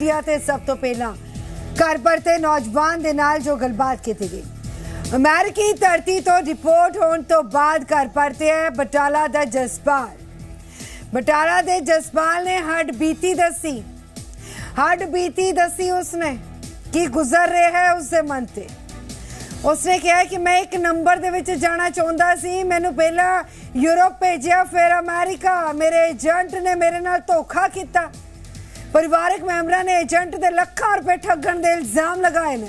India ਤੇ ਸਭ ਤੋਂ ਪਹਿਲਾਂ ਘਰ ਪਰਤੇ ਨੌਜਵਾਨ ਦੇ ਨਾਲ ਜੋ ਗੱਲਬਾਤ ਕੀਤੀ ਗਈ। ਅਮਰੀਕੀ ਧਰਤੀ ਤੋਂ ਰਿਪੋਰਟ ਹੋਣ ਤੋਂ ਬਾਅਦ ਘਰ ਪਰਤੇ ਹੈ ਬਟਾਲਾ ਦਾ ਜਸਪਾਲ ਬਟਾਲਾ ਦੇ ਜਸਪਾਲ ਨੇ ਹੱਡ ਬੀਤੀ ਦੱਸੀ। ਹੱਡ ਬੀਤੀ ਦੱਸੀ ਉਸਨੇ ਕੀ ਗੁਜ਼ਰ ਰਿਹਾ ਹੈ ਉਸਦੇ ਮਨ ਤੇ। ਉਸਨੇ ਕਿਹਾ ਕਿ ਮੈਂ ਇੱਕ ਨੰਬਰ ਦੇ ਵਿੱਚ ਜਾਣਾ ਚਾਹੁੰਦਾ ਸੀ। ਮੈਨੂੰ ਪਹਿਲਾਂ ਯੂਰਪ ਭੇਜਿਆ, ਫਿਰ ਅਮਰੀਕਾ। ਮੇਰੇ ਏਜੰਟ ਨੇ ਮੇਰੇ ਨਾਲ ਧੋਖਾ ਕੀਤਾ। ਪਰਿਵਾਰਕ ਮੈਂਬਰਾਂ ਨੇ ਏਜੰਟ ਦੇ ਲੱਖਾਂ ਰੁਪਏ ਠੱਗਣ ਦੇ ਇਲਜ਼ਾਮ ਲਗਾਏ ਨੇ।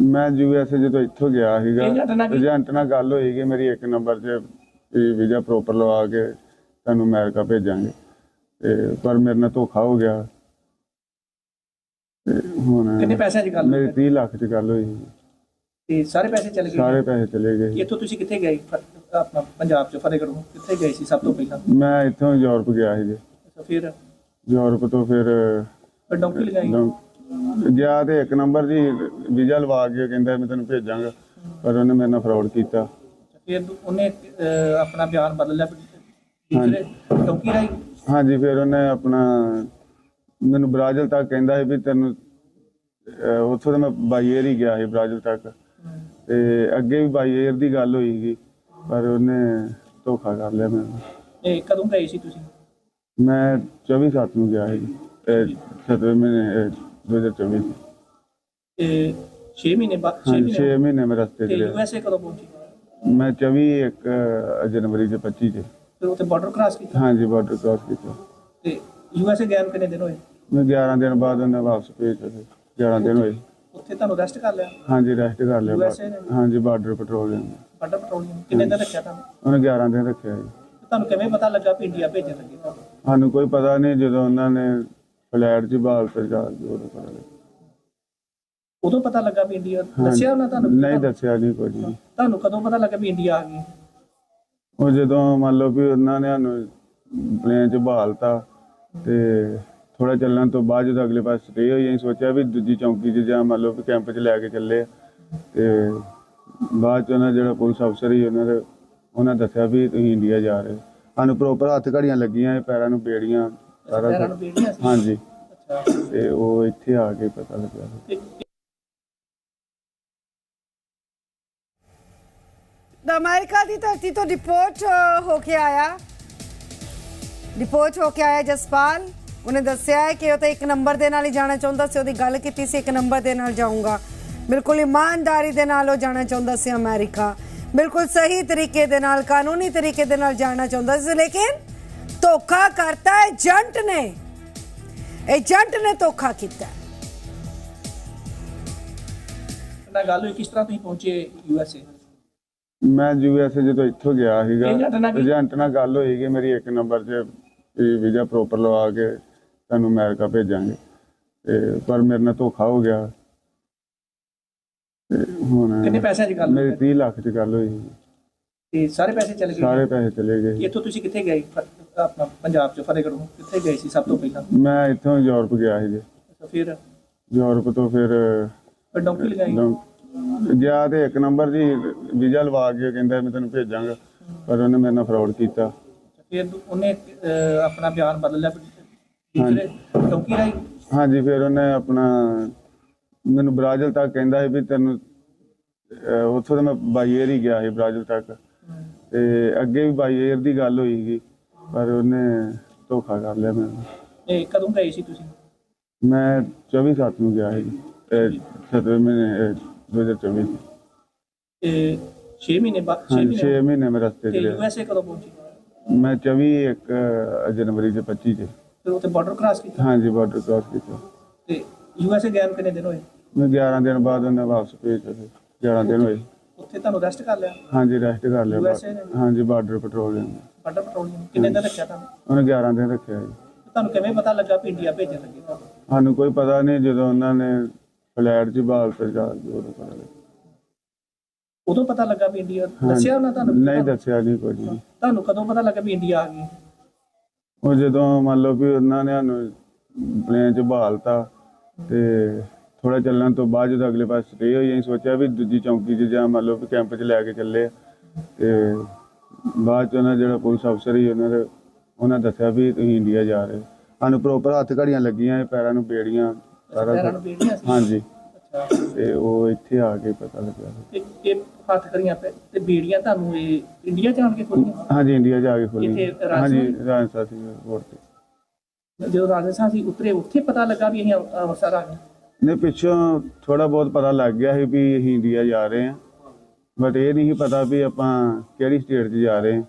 ਮੈਂ ਯੂਐਸਏ ਜਦੋਂ ਇੱਥੋਂ ਗਿਆ ਸੀਗਾ ਏਜੰਟ ਨਾਲ ਕੀ- ਏਜੰਟ ਨਾਲ ਗੱਲ ਹੋਈ ਕਿ ਮੇਰੀ ਇੱਕ ਨੰਬਰ 'ਚ ਵੀਜ਼ਾ ਪ੍ਰੋਪਰ ਲਵਾ ਕੇ ਤੁਹਾਨੂੰ ਅਮਰੀਕਾ ਭੇਜਾਂਗੇ। ਤੇ ਪਰ ਮੇਰੇ ਨਾਲ ਧੋਖਾ ਹੋ ਗਿਆ। ਤੇ ਹੁਣ ਕਿੰਨੇ ਪੈਸਿਆਂ 'ਚ ਗੱਲ ਮੇਰੀ ਹੋਈ? 30 ਲੱਖ 'ਚ ਗੱਲ ਹੋਈ। ਸੀ। ਤੇ ਸਾਰੇ ਪੈਸੇ ਚਲੇ ਗਏ? ਸਾਰੇ ਪੈਸੇ ਚਲੇ ਗਏ। ਇੱਥੋਂ ਤੁਸੀਂ ਕਿੱਥੇ ਗਏ? ਆਪਣਾ ਪੰਜਾਬ 'ਚ ਫਤਿਹਗੜ੍ਹ ਕਿੱਥੇ ਗਏ ਸੀ ਸਭ ਤੋਂ ਪਹਿਲਾਂ? ਮੈਂ ਇੱਥੋਂ ਯੂਰਪ ਗਿਆ ਸੀ ਜੀ। ਅੱਛਾ ਫਿਰ? ਯੂਰਪ ਤੋਂ ਫਿਰ ਫਿਰ ਡੌਂਕੀ ਲਗਾਈ? ਲੰ- ਗਿਆ ਤੇ ਇੱਕ ਨੰਬਰ ਜੀ ਵੀਜ਼ਾ ਲਵਾ ਕੇ ਕਹਿੰਦਾ ਮੈਂ ਤੈਨੂੰ ਭੇਜਾਂਗਾ ਪਰ ਉਹਨੇ ਮੇਰੇ ਨਾਲ ਫਰਾਡ ਕੀਤਾ। ਫਿਰ ਉਹਨੇ ਅਹ, ਆਪਣਾ ਬਿਆਨ ਬਦਲ ਲਿਆ ਦੂਸਰੇ ਡੌਂਕੀ ਰਾਈ ਹਾਂਜੀ ਫਿਰ ਉਹਨੇ ਆਪਣਾ ਮੈਨੂੰ ਬ੍ਰਾਜ਼ਿਲ ਤੱਕ ਕਹਿੰਦਾ ਸੀ ਵੀ ਤੈਨੂੰ ਅਹ ਉੱਥੋਂ ਤਾਂ ਮੈਂ ਬਾਈ ਏਅਰ ਹੀ ਗਿਆ ਸੀ ਬ੍ਰਾਜ਼ਿਲ ਤੱਕ। ਤੇ ਅੱਗੇ ਵੀ ਬਾਈ ਏਅਰ ਦੀ ਗੱਲ ਹੋਈ ਸੀ। ਪਰ ਉਹਨੇ ਧੋਖਾ ਕਰ ਲਿਆ ਮੈਨੂੰ ਇਹ ਕਦੋਂ ਗਏ ਸੀ ਤੁਸੀਂ? ਮੈਂ 24 ਸੱਤ ਨੂੰ ਗਿਆ ਸੀ। 7 ਮਹੀਨੇ ਅਹ 2024 ਚ। ਤੇ 6 ਮਹੀਨੇ ਬਾਅਦ 6 ਹਾਂਜੀ 6 ਮਹੀਨੇ ਮੈਂ ਰਸਤੇ ਤੇ ਰਿਹਾ। ਯੂਐਸਏ ਕਦੋਂ ਪਹੁੰਚੇ? ਮੈਂ 24 ਇੱਕ ਅਹ, ਜਨਵਰੀ ਦੇ 25 ਚ ਫਿਰ ਉੱਥੇ ਬਾਰਡਰ ਕ੍ਰਾਸ ਕੀਤਾ? ਹਾਂਜੀ ਬਾਰਡਰ ਕ੍ਰਾਸ ਕੀਤਾ। ਤੇ ਯੂਐਸਏ ਗਏ ਨੂੰ ਕਿੰਨੇ ਦਿਨ ਹੋਏ? ਮੈਂ 11 ਦਿਨ ਬਾਅਦ ਉਹਨੇ ਵਾਪਸ ਭੇਜ ਦਿੱਤੇ। 11 ਦਿਨ ਹੋਏ। ਉੱਥੇ ਤੁਹਾਨੂੰ ਰੈਸਟ ਕਰ ਲਿਆ? ਹਾਂਜੀ ਰੈਸਟ ਕਰ ਲਿਆ USA ਨੇ? ਬਾਅਦ- ਹਾਂਜੀ ਬਾਰਡਰ ਪੈਟਰੋਲਿੰਗ ਬਾਰਡਰ ਪੈਟਰੋਲਿੰਗ ਕਿੰਨੇ ਦਿਨ ਰੱਖਿਆ ਤੁਹਾਨੂੰ? ਉਹਨੇ 11 ਦਿਨ ਰੱਖਿਆ ਜੀ। ਤੁਹਾਨੂੰ ਕਿਵੇਂ ਪਤਾ ਲੱਗਾ ਵੀ ਇੰਡੀਆ ਭੇਜਣ ਲੱਗੇ ਤੁਹਾਨੂੰ? ਸਾਨੂੰ ਕੋਈ ਪਤਾ ਨਹੀਂ ਜਦੋਂ ਉਹਨਾਂ ਨੇ ਫਲੈਟ 'ਚ ਬਾਲ ਤੇ ਜਾ ਕੇ ਉਦੋਂ ਪਤਾ ਲੱਗਾ। ਉਦੋਂ ਪਤਾ ਲੱਗਾ ਵੀ ਇੰਡੀਆ ਦੱਸਿਆ ਉਹਨਾਂ ਤੁਹਾਨੂੰ ਨਹੀਂ ਦੱਸਿਆ ਨਹੀਂ ਕੁਝ ਵੀ। ਤੁਹਾਨੂੰ ਕਦੋਂ ਪਤਾ ਲੱਗਾ ਵੀ ਇੰਡੀਆ ਆ ਗਈ? ਉਹ ਜਦੋਂ ਮੰਨ ਲਓ ਵੀ ਉਹਨਾਂ ਨੇ ਸਾਨੂੰ ਪਲੇਨ 'ਚ ਬਹਾਲਤਾ ਤੇ ਥੋੜਾ ਚੱਲਣ ਤੋਂ ਬਾਅਦ ਜਦੋਂ ਅਗਲੇ ਪਾਸੇ ਸਟੇ ਹੋਈ ਅਸੀਂ ਸੋਚਿਆ ਵੀ ਦੂਜੀ ਚੌਂਕੀ 'ਚ ਜਾਂ ਮੰਨ ਲਓ ਵੀ ਕੈਂਪ 'ਚ ਲੈ ਕੇ ਚੱਲੇ ਆ। ਤੇ ਬਾਅਦ 'ਚ ਉਹਨਾਂ ਜਿਹੜਾ ਪੁਲਿਸ ਅਫਸਰ ਸੀ ਉਹਨਾਂ ਦੇ ਉਹਨਾਂ ਦੱਸਿਆ ਵੀ ਤੁਸੀਂ ਇੰਡੀਆ ਜਾ ਰਹੇ ਹੋ। ਸਾਨੂੰ ਪ੍ਰੋਪਰ ਹੱਥ ਘੜੀਆਂ ਲੱਗੀਆਂ ਪੈਰਾਂ ਨੂੰ ਬੇੜੀਆਂ ਸਾਰਾ ਪੈਰਾਂ ਨੂੰ। ਬੇੜੀਆਂ ਹਾਂਜੀ ਤੇ ਉਹ ਇੱਥੇ ਆ ਕੇ ਪਤਾ ਲੱਗਿਆ ਤਾਂ ਅਮਰੀਕਾ ਦੀ ਧਰਤੀ ਤੋਂ ਰਿਪੋਰਟ ਹੋ ਕੇ ਆਇਆ ਰਿਪੋਰਟ ਹੋ ਕੇ ਆਇਆ ਜਸਪਾਲ ਉਹਨੇ ਦੱਸਿਆ ਹੈ ਕਿ ਉਹ ਤਾਂ ਇੱਕ ਨੰਬਰ ਦੇ ਨਾਲ ਹੀ ਜਾਣਾ ਚਾਹੁੰਦਾ ਸੀ ਉਹਦੀ ਗੱਲ ਕੀਤੀ ਸੀ ਇੱਕ ਨੰਬਰ ਦੇ ਨਾਲ ਜਾਊਂਗਾ। ਬਿਲਕੁਲ ਇਮਾਨਦਾਰੀ ਦੇ ਨਾਲ ਉਹ ਜਾਣਾ ਚਾਹੁੰਦਾ ਸੀ ਅਮਰੀਕਾ। ਬਿਲਕੁਲ ਸਹੀ ਤਰੀਕੇ ਦੇ ਨਾਲ ਕਾਨੂੰਨੀ ਤਰੀਕੇ ਦੇ ਨਾਲ ਜਾਣਾ ਚਾਹੁੰਦਾ ਸੀ ਲੇਕਿਨ ਧੋਖਾ ਕਰਤਾ ਏਜੰਟ ਨੇ। ਏਜੰਟ ਨੇ ਧੋਖਾ ਕੀਤਾ। ਨਾਲ ਗੱਲ ਹੋਈ ਕਿਸ ਤਰ੍ਹਾਂ ਤੁਸੀਂ ਪਹੁੰਚੇ ਯੂਐਸਏ ਮੈਂ ਯੂਐਸਏ ਜਦੋਂ ਇੱਥੋਂ ਗਿਆ ਸੀਗਾ ਏਜੰਟ ਨਾਲ ਕੀ- ਏਜੰਟ ਨਾਲ ਗੱਲ ਹੋਈ ਕਿ ਮੇਰੀ ਇੱਕ ਨੰਬਰ 'ਚ ਵੀਜ਼ਾ ਪ੍ਰੋਪਰ ਲਵਾ ਕੇ ਤੁਹਾਨੂੰ ਅਮਰੀਕਾ ਭੇਜਾਂਗੇ। ਤੇ ਪਰ ਮੇਰੇ ਨਾਲ ਧੋਖਾ ਹੋ ਗਿਆ। ਤੇ ਹੁਣ ਕਿੰਨੇ ਪੈਸਿਆਂ 'ਚ ਗੱਲ ਮੇਰੀ ਹੋਈ? 30 ਲੱਖ 'ਚ ਗੱਲ ਹੋਈ। ਤੇ ਸਾਰੇ ਪੈਸੇ ਚਲੇ ਗਏ? ਸਾਰੇ ਪੈਸੇ ਚਲੇ ਗਏ। ਇੱਥੋਂ ਤੁਸੀਂ ਕਿੱਥੇ ਗਏ? ਆਪਣਾ ਪੰਜਾਬ 'ਚ ਫਤਿਹਗੜ੍ਹ ਕਿੱਥੇ ਗਏ ਸੀ ਸਭ ਤੋਂ ਪਹਿਲਾਂ? ਮੈਂ ਇੱਥੋਂ ਯੂਰਪ ਗਿਆ ਸੀ ਜੀ ਅੱਛਾ ਫਿਰ? ਯੂਰਪ ਤੋਂ ਫਿਰ ਡੌਂਕੀ ਲਗਾਈ? ਗਿਆ ਤੇ ਇੱਕ ਨੰਬਰ ਜੀ ਵੀਜ਼ਾ ਲਵਾ ਕੇ ਕਹਿੰਦਾ ਮੈਂ ਤੈਨੂੰ ਭੇਜਾਂਗਾ। ਪਰ ਉਹਨੇ ਮੇਰੇ ਨਾਲ ਫਰਾਡ ਕੀਤਾ। ਫਿਰ ਉਹਨੇ ਆਪਣਾ ਬਿਆਨ ਬਦਲ ਲਿਆ। ਰਾਈ ਹਾਂਜੀ ਫਿਰ ਉਹਨੇ ਆਪਣਾ ਮੈਨੂੰ ਬ੍ਰਾਜ਼ਿਲ ਤੱਕ ਕਹਿੰਦਾ ਸੀ ਵੀ ਤੈਨੂੰ ਅਹ ਉੱਥੋਂ ਤਾਂ ਮੈਂ ਬਾਈ ਏਅਰ ਹੀ ਗਿਆ ਸੀ ਬ੍ਰਾਜ਼ਿਲ ਤੱਕ। ਤੇ ਅੱਗੇ ਵੀ ਬਾਈ ਏਅਰ ਦੀ ਗੱਲ ਹੋਈ ਸੀ ਪਰ ਉਹਨੇ ਧੋਖਾ ਕਰ ਲਿਆ ਮੈਨੂੰ। ਇਹ ਕਦੋਂ ਗਏ ਸੀ ਤੁਸੀਂ? ਮੈਂ 24 ਸੱਤ ਨੂੰ ਗਿਆ ਸੀ 7 ਮਹੀਨੇ ਅਹ 2024 ਚ। ਤੇ 6 ਮਹੀਨੇ ਬਾਅਦ 6 ਹਾਂਜੀ 6 ਮਹੀਨੇ ਮਹੀਨੇ ਮੈਂ ਰਸਤੇ ਤੇ ਚ ਰਿਹਾ ਯੂਐਸਏ ਕਦੋਂ ਪਹੁੰਚੇ? ਮੈਂ 24 ਇੱਕ ਅਹ, ਜਨਵਰੀ ਦੇ 25 ਚ। ਫਿਰ ਉੱਥੇ ਬਾਰਡਰ ਕ੍ਰਾਸ ਕੀਤਾ? ਹਾਂਜੀ ਬਾਰਡਰ ਕ੍ਰਾਸ ਕੀਤਾ। ਤੇ ਯੂਐਸਏ ਗਏ ਨੂੰ ਕਿੰਨੇ ਦਿਨ ਹੋਏ? ਮੈਂ 11 ਦਿਨ ਬਾਅਦ ਉਹਨੇ ਵਾਪਸ ਭੇਜ ਦਿੱਤੇ 11 ਦਿਨ ਹੋਏ। ਉੱਥੇ ਤੁਹਾਨੂੰ ਰੈਸਟ ਕਰ ਲਿਆ? ਹਾਂਜੀ ਰੈਸਟ ਕਰ ਲਿਆ। USA ਨੇ? ਹਾਂਜੀ ਬਾਰਡਰ ਪੈਟਰੋਲਿੰਗ ਬਾਰਡਰ ਪੈਟਰੋਲਿੰਗ ਕਿੰਨੇ ਦਿਨ ਰੱਖਿਆ ਤੁਹਾਨੂੰ? ਉਹਨੇ 11 ਦਿਨ ਰੱਖਿਆ ਜੀ। ਤੁਹਾਨੂੰ ਕਿਵੇਂ ਪਤਾ ਲੱਗਾ ਵੀ ਇੰਡੀਆ ਭੇਜਣ ਲੱਗੇ ਤੁਹਾਨੂੰ? ਸਾਨੂੰ ਕੋਈ ਪਤਾ ਨਹੀਂ ਜਦੋਂ ਉਹਨਾਂ ਨੇ ਫਲੈਟ 'ਚ ਬਾਲ ਤੇ ਜਾ ਕੇ ਉਦੋਂ ਪਤਾ ਲੱਗਾ ਉਦੋਂ ਪਤਾ ਲੱਗਾ ਵੀ ਇੰਡੀਆ ਦੱਸਿਆ ਉਹਨਾਂ ਤੁਹਾਨੂੰ? ਨਹੀਂ ਦੱਸਿਆ ਨਹੀਂ ਕੁਝ ਵੀ ਤੁਹਾਨੂੰ ਕਦੋਂ ਪਤਾ ਲੱਗਾ ਵੀ ਇੰਡੀਆ ਆ ਗਈ ਉਹ ਜਦੋਂ ਮੰਨ ਲਓ ਵੀ ਉਹਨਾਂ ਨੇ ਸਾਨੂੰ ਪਲੇਨ 'ਚ ਬਹਾਲਤਾ ਤੇ ਥੋੜਾ ਚੱਲਣ ਤੋਂ ਬਾਅਦ ਜਦੋਂ ਅਗਲੇ ਪਾਸੇ ਸਟੇ ਹੋਈ ਅਸੀਂ ਸੋਚਿਆ ਵੀ ਦੂਜੀ ਚੌਂਕੀ 'ਚ ਜਾਂ ਮੰਨ ਲਓ ਵੀ ਕੈਂਪ 'ਚ ਲੈ ਕੇ ਚੱਲੇ ਤੇ ਬਾਅਦ 'ਚ ਉਹਨਾਂ ਜਿਹੜਾ ਪੁਲਿਸ ਅਫਸਰ ਸੀ ਉਹਨਾਂ ਦੇ ਉਹਨਾਂ ਦੱਸਿਆ ਵੀ ਤੁਸੀਂ ਇੰਡੀਆ ਜਾ ਰਹੇ ਹੋ। ਸਾਨੂੰ ਪ੍ਰੋਪਰ ਹੱਥ ਘੜੀਆਂ ਲੱਗੀਆਂ ਪੈਰਾਂ ਨੂੰ ਬੇੜੀਆਂ ਸਾਰਾ ਹਾਂਜੀ। ਤੇ ਉਹ ਇੱਥੇ ਆ ਕੇ ਪਤਾ ਲੱਗਿਆ। ਤੇ ਇਹ ਹੱਥ ਕਰੀਆਂ ਪੈ ਤੇ ਬੇੜੀਆਂ ਤੁਹਾਨੂੰ ਇਹ ਇੰਡੀਆ ਜਾਣ ਕੇ ਖੋਲੀਆਂ? ਹਾਂਜੀ ਇੰਡੀਆ ਜਾ ਕੇ ਖੋਲੀ। ਇੱਥੇ ਰਾਜਸਥਾਨ? ਹਾਂਜੀ ਰਾਜਸਥਾਨ ਸੀ ਰੋਡ ਤੇ। ਜਦੋਂ ਰਾਜਸਥਾਨ ਸੀ ਉਤਰੇ ਉੱਥੇ ਪਤਾ ਲੱਗਾ ਵੀ ਅਸੀਂ ਅੰਮ੍ਰਿ- ਅੰਮ੍ਰਿਤਸਰ ਆ ਗਏ। ਨੇ ਪਿੱਛੋਂ ਥੋੜਾ ਬਹੁਤ ਪਤਾ ਲੱਗ ਗਿਆ ਸੀ ਵੀ ਅਸੀਂ ਇੰਡੀਆ ਜਾ ਰਹੇ ਹਾਂ। ਬਟ ਇਹ ਨਹੀਂ ਸੀ ਪਤਾ ਵੀ ਆਪਾਂ ਕਿਹੜੀ ਸਟੇਟ 'ਚ ਜਾ ਰਹੇ ਹਾਂ।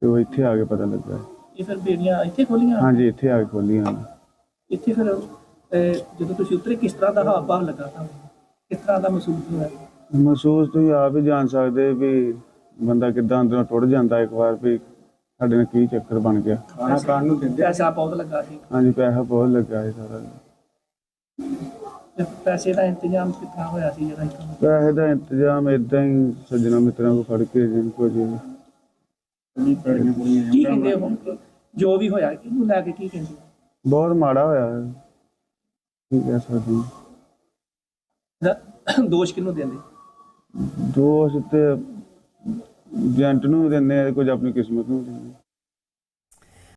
ਤੇ ਉਹ ਇੱਥੇ ਆ ਕੇ ਪਤਾ ਲੱਗਾ। ਇਹ ਫਿਰ ਬੇੜੀਆਂ ਇੱਥੇ ਖੋਲੀਆਂ? ਹਾਂਜੀ ਇੱਥੇ ਆ ਕੇ ਖੋਲੀਆਂ। ਇੱਥੇ ਫਿਰ ਅਹ, ਜਦੋਂ ਤੁਸੀਂ ਉਤਰੇ ਕਿਸ ਤਰ੍ਹਾਂ ਦਾ ਹਾਵ ਭਾਵ ਲੱਗਾ ਤੁਹਾਨੂੰ? ਕਿਸ ਤਰ੍ਹਾਂ ਦਾ ਮਹਿਸੂਸ ਹੋਇਆ? ਮਹਿਸੂਸ ਤੁਸੀਂ ਆਪ ਹੀ ਜਾਣ ਸਕਦੇ ਵੀ ਬੰਦਾ ਕਿੱਦਾਂ ਅੰਦਰੋਂ ਟੁੱਟ ਜਾਂਦਾ ਇੱਕ ਵਾਰ ਵੀ ਸਾਡੇ ਨਾਲ ਕੀ ਚੱਕਰ ਬਣ ਗਿਆ। ਖਾਣਾ ਖਾਣ ਨੂੰ ਦਿੰਦੇ। ਪੈਸਾ ਬਹੁਤ ਲੱਗਾ ਸੀ। ਹਾਂਜੀ ਪੈਸਾ ਬਹੁਤ ਲੱਗਾ ਸੀ ਸਾਰਾ। ਤੇ ਪੈਸੇ ਦਾ ਇੰਤਜ਼ਾਮ ਕਿੱਥਾਂ ਹੋਇਆ ਸੀ ਜਿਹੜਾ ਇੱਥੋਂ ਪੈਸੇ ਦਾ ਇੰਤਜ਼ਾਮ ਇਦਾਂ ਹੀ ਸੱਜਣਾ ਮਿੱਤਰਾਂ ਕੋ ਫੜ ਕੇ ਜਿੰਨ ਕੋ ਜੀ ਕੀ ਕਹਿੰਦੇ ਹੋ ਜੋ ਵੀ ਹੋਇਆ ਕਿਹਨੂੰ ਲੈ ਕੇ ਕੀ ਕਹਿੰਦੇ? ਬਹੁਤ ਮਾੜਾ ਹੋਇਆ। ਹੈ। ਕੀ ਕਹਿ ਸਕਦੇ ਹਾਂ। ਦੋਸ਼ ਕਿਹਨੂੰ ਦਿੰਦੇ ਦੋਸਤ ਤੇ ਏਜੰਟ ਨੂੰ ਵੀ ਦਿੰਦੇ ਆ ਕੁਝ ਆਪਣੀ ਕਿਸਮਤ ਨੂੰ ਵੀ ਦਿੰਦੇ